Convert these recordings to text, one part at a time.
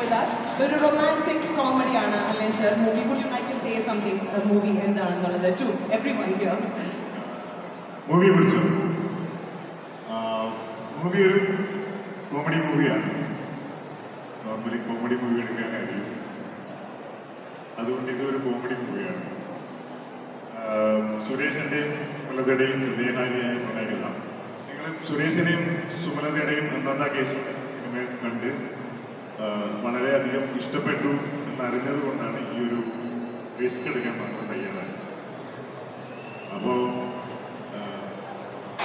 with us. ഒരു romantic കോമഡിയാണ് അല്ലേ sir movie would you like to say something movie എന്താണെന്നുള്ളത് ടു എവ്രി വൺ ഹിയർ മൂവിയെ കുറിച്ച് മൂവി ഒരു കോമഡി മൂവിയാണ് നോർമലി കോമഡി മൂവി എടുക്കാൻ കഴിയും. അതുകൊണ്ട് ഇതൊരു കോമഡി മൂവിയാണ് സുരേഷിന്റെയും സുമലതയുടെയും ഹൃദയഹാരിയായ പ്രണയകഥ നിങ്ങൾ സുരേഷിനെയും സുമലതയുടെയും അന്നത്തെ കേസും സിനിമ കണ്ട് വളരെയധികം ഇഷ്ടപ്പെട്ടു എന്നറിഞ്ഞത് കൊണ്ടാണ് ഈ ഒരു റിസ്ക് എടുക്കാൻ മാത്രം തയ്യാറായത്. അപ്പോൾ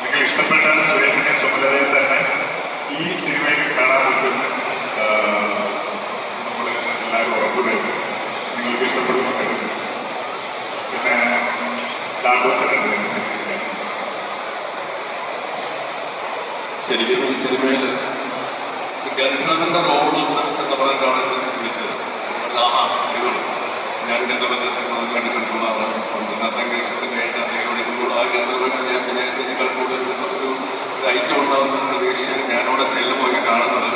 നിങ്ങൾ ഇഷ്ടപ്പെട്ട സുരേഷിന്റെ ചുമതലയിൽ തന്നെ ഈ സിനിമയിൽ കാണാൻ പറ്റുമെന്ന് എല്ലാവരും ഉറപ്പ് തരുന്നു നിങ്ങൾക്ക് ഇഷ്ടപ്പെടുന്ന പിന്നെ ശരിക്കും ഈ സിനിമയിൽ ഗന്ധർവന്റെ റോളുണ്ട് എന്ന് പറഞ്ഞിട്ടാണ് വിളിച്ചത് ഞാൻ ഗന്ധർവന്റെ സിനിമ കണ്ടിട്ടുള്ള ആളാണ് പന്ത്രണ്ടാം ഞാൻ വിചാരിച്ചതിനേക്കാൾ കൂടുതൽ ഐറ്റം ഉണ്ടാകുന്ന പ്രതീക്ഷിച്ച് ഞാനവിടെ ചെല്ലുമ്പോൾ കാണുന്നത്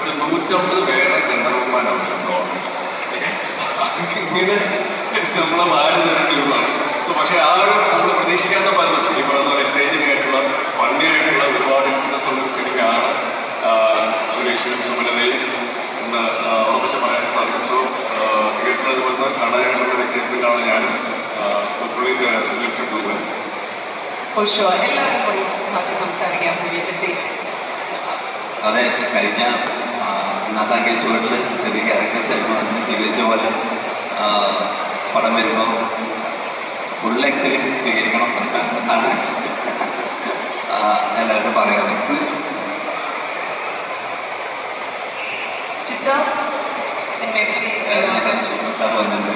ഒരു നൂറ്റമ്പത് പേരെ ഗന്ധർവന്മാരാണ് ഇങ്ങനെ നമ്മളെ വാരി നിരക്കിലുള്ളതാണ് സോ പക്ഷേ ആ ഒരു നമ്മൾ പ്രതീക്ഷിക്കാത്ത പലതും ഈ പറയുന്ന എക്സൈറ്റിംഗ് ആയിട്ടുള്ള ഫണ്ണി ആയിട്ടുള്ള ഒരുപാട് ഇൻസിഡൻസ് ഉള്ള ഒരു സിനിമയാണ് ആ, സുരേഷിനും സുമലതയും എന്ന് ആ, ഉറപ്പിച്ച് പറയാൻ സാധിക്കും സോ തിയേറ്ററിൽ വന്ന് കാണാനായിട്ടുള്ള എക്സൈറ്റ്മെന്റ് ആണ് ഞാനും ഫുള്ളി ലക്ഷ്യപ്പെടുന്നത് ഫോർ ഷുവർ എല്ലാവരും പോയി നമുക്ക് സംസാരിക്കാം മൂവിയെ പറ്റി അതെ കഴിഞ്ഞ ഇന്നത്തെ കേസുകളിൽ ചെറിയ ക്യാരക്ടേഴ്സ് ആയിരുന്നു സ്വീകരിച്ച പോലെ പടം വരുമ്പോൾ ഫുൾ ലെങ്ത്തിൽ സ്വീകരിക്കണം. എന്നാണ് എല്ലാവരും പറയുന്നത് ചിത്ര സിനിമയെ പറ്റി സാർ വന്നിട്ടുണ്ട്.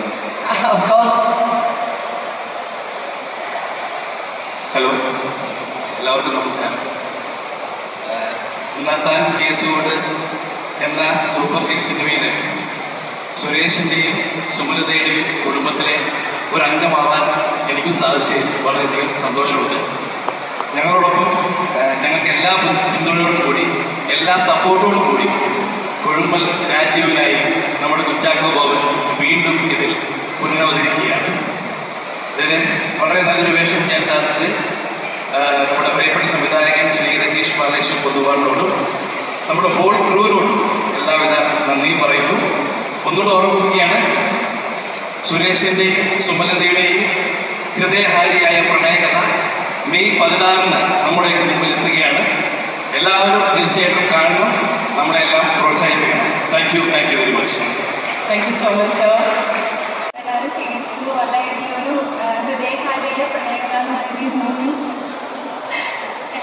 എല്ലാവർക്കും നമസ്കാരം. ഇന്നത്താൻ കേസുകൊണ്ട് എന്ന സൂപ്പർ ഹിറ്റ് സിനിമയിലെ സുരേഷിന്റെയും സുമലതയുടെയും കുടുംബത്തിലെ ഒരു അംഗമാവാൻ എനിക്കും സാധിച്ചു വളരെയധികം സന്തോഷമുണ്ട്. ഞങ്ങളോടൊപ്പം ഞങ്ങൾക്ക് എല്ലാ പിന്തുണയോടും കൂടി എല്ലാ സപ്പോർട്ടോടും കൂടി കൊഴുമ്പൽ രാജീവനായി നമ്മുടെ ബാബൻ വീണ്ടും ഇതിൽ പുനരവതരിക്കുകയാണ്. ഇതിന് വളരെ നല്ലൊരു വേഷം ഞാൻ സാധിച്ചത് നമ്മുടെ പ്രിയപ്പെട്ട സംവിധായകൻ ശ്രീ രതീഷ് ബാലേശ്വർ പൊതുവാളിനോടും നമ്മുടെ ഹോൾ ക്രൂവിനോടും എല്ലാവിധ നന്ദിയും പറയുന്നു. ഒന്നുകൂടെ ഓർമ്മിക്കുകയാണ് സുരേഷിന്റെയും സുമലതയുടെയും ഹൃദയഹാരിയായ പ്രണയകഥ മെയ് പതിനാറിന് നമ്മുടെ മുമ്പിൽ എത്തുകയാണ്. എല്ലാവരും തീർച്ചയായിട്ടും കാണണം നമ്മളെല്ലാം പ്രോത്സാഹിപ്പിക്കണം. Thank you thank you very much thank you so much sir എല്ലാവരും സ്വീകരിച്ചു അല്ല ഈ ഒരു ആ, പ്രണയകഥ എന്ന് പറയുന്ന മൂവി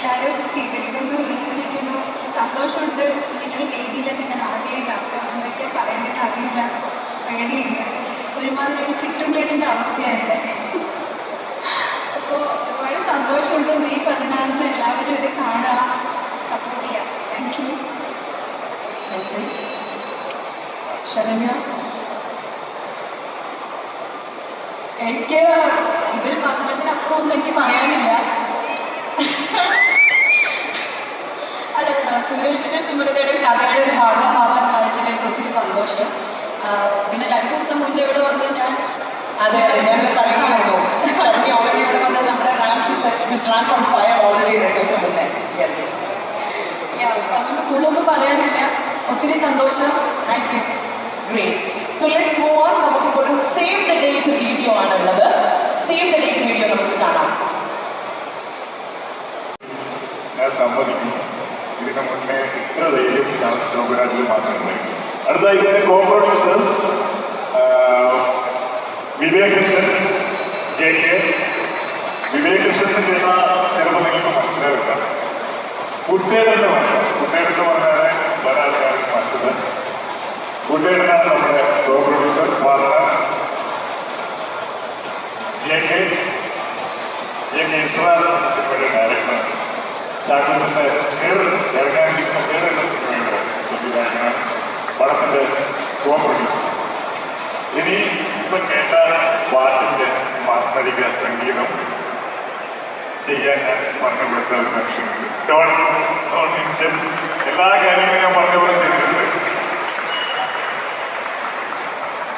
എല്ലാവരും സ്വീകരിക്കുന്നു വിശ്വസിക്കുന്നു. സന്തോഷമുണ്ട്. ഇങ്ങനൊരു വേദിയിലൊക്കെ ഞാൻ ആദ്യമായിട്ടാണ് എന്തൊക്കെ പറയേണ്ടത് അറിയില്ല പേടിയുണ്ട്. ഒരുമാതിരി ഒരു കിട്ടുന്നതിന്റെ അവസ്ഥയാണ് അപ്പോൾ ഒരുപാട് സന്തോഷമുണ്ട്. മെയ് പതിനാറിന് എല്ലാവരും ഇത് കാണുക. സപ്പോർട്ട് ചെയ്യാം. Thank you Saranya. എനിക്ക് ഇവർ പറഞ്ഞതിനപ്പുറം ഒന്നും എനിക്ക് പറയാനില്ല. സുരേഷിന്റെ സുമലതയുടെ കഥയുടെ ഒരു ഭാഗമാവാൻ സാധിച്ചതിൽ ഒത്തിരി സന്തോഷം. പിന്നെ രണ്ടു ദിവസം മുന്നേ ഇവിടെ വന്ന് ഞാൻ? അതെ അതെ ഞാനത് പറയുമായിരുന്നു ശരണ്യ ഓൾറെഡി ഇവിടെ വന്ന് നമ്മുടെ Ramshi Ram on fire already രണ്ട് ദിവസം മുന്നേ. അതുകൊണ്ട് കൂടുതലൊന്നും പറയാനില്ല. ഒത്തിരി സന്തോഷം. Thank you great so let's move on നമുക്കിപ്പോൾ ഒരു സേവ് ദ ഡേറ്റ് വീഡിയോ ആണുള്ളത്. സേവ് ദ ഡേറ്റ് വീഡിയോ നമുക്ക് കാണാം. ഞാൻ സമ്മതിക്കും. ഇതിന് മുന്നേ ഇത്ര ധൈര്യം ചാൾസ് ശോഭരാജിൽ മാത്രമേ അടുത്ത ഇതിന്റെ co producers Vivek Krishnan J K Vivek Krishnan എന്ന ചിലപ്പോൾ നിങ്ങൾക്ക് മനസ്സിലാവില്ല കുട്ടേടെന്ന് പറയാം കുട്ടേടെന്ന് പറഞ്ഞാൽ പല ആൾക്കാർക്ക് മനസ്സിലായി കുട്ടേടനാണ് നമ്മുടെ co producer partner J K J K Israr എന്ന സിനിമയുടെ ഡയറക്ടർ ചാക്കോച്ചന്റെ വരിക സംഗീതം ചെയ്യാൻ ഞാൻ പറഞ്ഞു കൊടുത്ത ഒരു മനുഷ്യനുണ്ട്. എല്ലാ കാര്യങ്ങളും ഞാൻ പറഞ്ഞ പോലെ ചെയ്തിട്ടുണ്ട്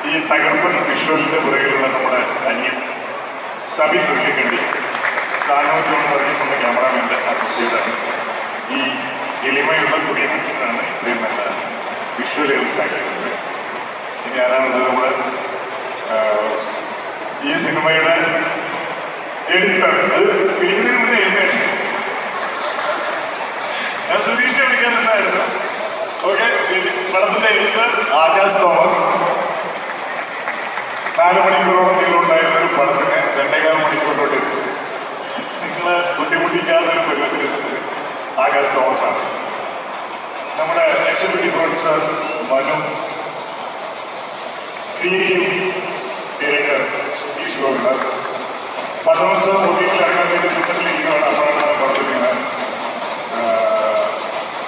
ഈ തകർപ്പൻ വിശ്വസിന്റെ പുറകിലുള്ള നമ്മുടെ അനിയൻ സബി തുള്ളിക്കണ്ടി സാനോ പറഞ്ഞ സ്വന്തം ക്യാമറാമാന്റെ അസോസിയേറ്റാണ് ഈ എളിമയുള്ള കുടിയ മനുഷ്യനാണ് ഇത്രയും നല്ല വിഷ്വലുകൾ ഉണ്ടാക്കിയിട്ടുണ്ട് ഇനി ആരാണുള്ളത് നമ്മുടെ ഈ സിനിമയുടെ എഡിറ്റർ അത് വിളിക്കുന്നതിന് മുന്നേ എഴുന്നേഷൻ ഞാൻ സുധീഷിനെ വിളിക്കാൻ നിന്നായിരുന്നു. ഓക്കെ പടത്തിന്റെ ആകാശ് തോമസ്. നാല് മണിക്കൂറോളം നിങ്ങളുണ്ടായിരുന്ന ഒരു പടത്തിന് രണ്ടേകാൽ മണിക്കൂറിലോട്ട് എത്തിച്ചു നിങ്ങൾ ബുദ്ധിമുട്ടിക്കാത്ത ഒരു പരിപാടി ആകാശ് നമ്മുടെ എക്സിക്യൂട്ടീവ് പ്രൊഡ്യൂസേഴ്സ് മനു ക്രിയേറ്റീവ് ഗോവിന്ദർ പത്രോത്സവം ഒട്ടിയിൽ ഇറങ്ങാൻ വേണ്ടി ചിത്രത്തിലിരിക്കുകയാണ് അപ്പോഴാണ് പടത്തിന്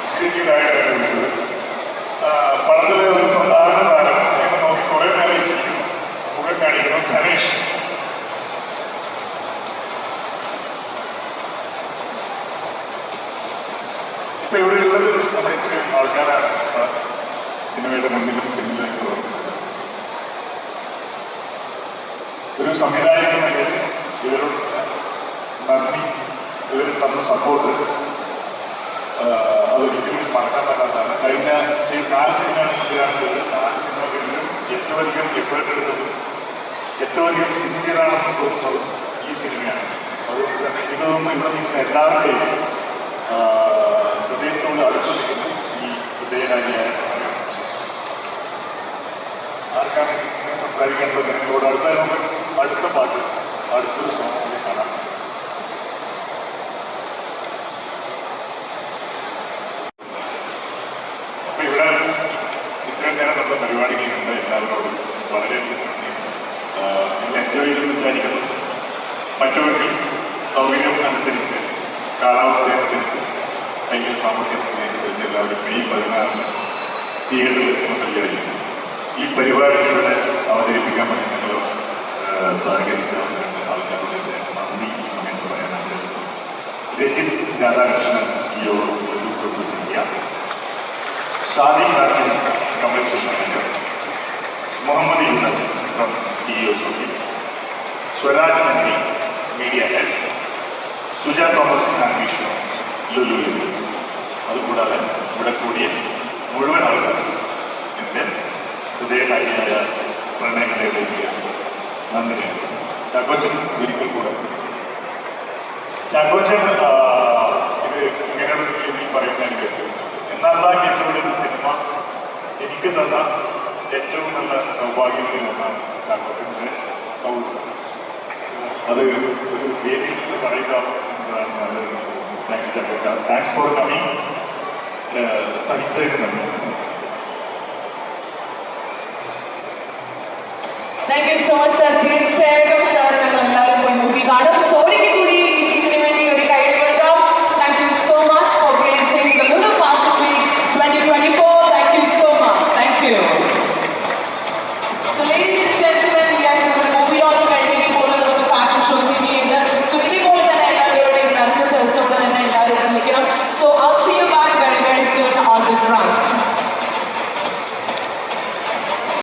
ക്രിയേറ്റീവ് ഡയറക്ടറെ വിളിച്ചത് ഒരു പ്രധാന താരം എന്ന് നോക്കി കുറേ നേരം ചിരിക്കുന്നു മുഖം കാണിക്കുന്നു ധനേഷ് ഇത്രയും ആൾക്കാരാണ്. സിനിമയുടെ മുന്നിലും ഒരു സംവിധായകൻ ഇവരോട് നന്ദി. ഇവർ തന്ന സപ്പോർട്ട് അതൊരിക്കലും മറക്കാൻ പറ്റാത്തതാണ് കഴിഞ്ഞ ചെയ് നാല് സിനിമയാണ് സംവിധാനം നാല് സിനിമകളിലും ഏറ്റവും അധികം എഫേർട്ട് എടുത്തതും ഏറ്റവും അധികം സിൻസിയറാണെന്ന് തോന്നുന്നതും ഈ സിനിമയാണ് അതുകൊണ്ട് തന്നെ എനിക്ക് തോന്നുന്നു ഇവിടെ നിൽക്കുന്ന എല്ലാവരുടെയും ഹൃദയത്തോട് അടുത്ത് നിൽക്കുന്നു ഈ ഹൃദയകാരിയായ മകൻ. സംസാരിക്കേണ്ടത് നിങ്ങളോട് അടുത്ത നമുക്ക് അടുത്ത പാട്ട് അടുത്തൊരു സോങ് കൂടി കാണാം. അപ്പൊ ഇവിടെ ഇത്രയും നേരം നമ്മുടെ പരിപാടികളുണ്ട് എല്ലാവരോടും വളരെയധികം നിങ്ങൾ എൻജോയ് ചെയ്തെന്ന് വിചാരിക്കുന്നു. പറ്റുമെങ്കിൽ സൗകര്യം അനുസരിച്ച് കാലാവസ്ഥ അനുസരിച്ച് അല്ലെങ്കിൽ സാമ്പത്തിക സ്ഥിതി അനുസരിച്ച് എല്ലാവരും മെയ് പതിനാറിന് തിയേറ്ററിൽ എത്തുന്ന വിചാരിക്കുന്നു. ഈ പരിപാടികളുടെ അവതരിപ്പിക്കാൻ വേണ്ടി നിങ്ങൾ സഹകരിച്ച ആൾക്കാരുടെ നന്ദി ഈ സമയത്ത് പറയാൻ ആഗ്രഹിക്കുന്നു Rajith Radhakrishnan co produce India Shadi Khasim commercial manager Muhammad Yunus from CEO's office Swaraj നന്ദി media head Suja Thomas Vishnu Lulu universe അതുകൂടാതെ ഇവിടെ കൂടിയ മുഴുവൻ ആൾക്കാരും എന്റെ ഹൃദയകാരിയായ പ്രണയങ്ങളിലേക്ക് നന്ദി ചാക്കോച്ചൻ ഒരിക്കൽ കൂടെ. ചാക്കോച്ചൻ ഇത് ഇങ്ങനെയുള്ള രീതിയിൽ പറയുന്നതിന് കേട്ടു. എന്നാൽ ആ കേസുകൊണ്ട് എന്ന സിനിമ. എനിക്ക് തന്ന ഏറ്റവും നല്ല സൗഭാഗ്യങ്ങളിൽ ഒന്നാണ് ചാക്കോച്ചന്റെ സൗഹൃദം. അത് ഒരു വേദിയിൽ പറയുക എന്നതാണ് താങ്ക് യു ചാക്കോച്ച. താങ്ക്സ് ഫോർ കമ്മിങ് സഹിച്ചതിന് നന്ദി. Thank you so much sir തീർച്ചയായിട്ടും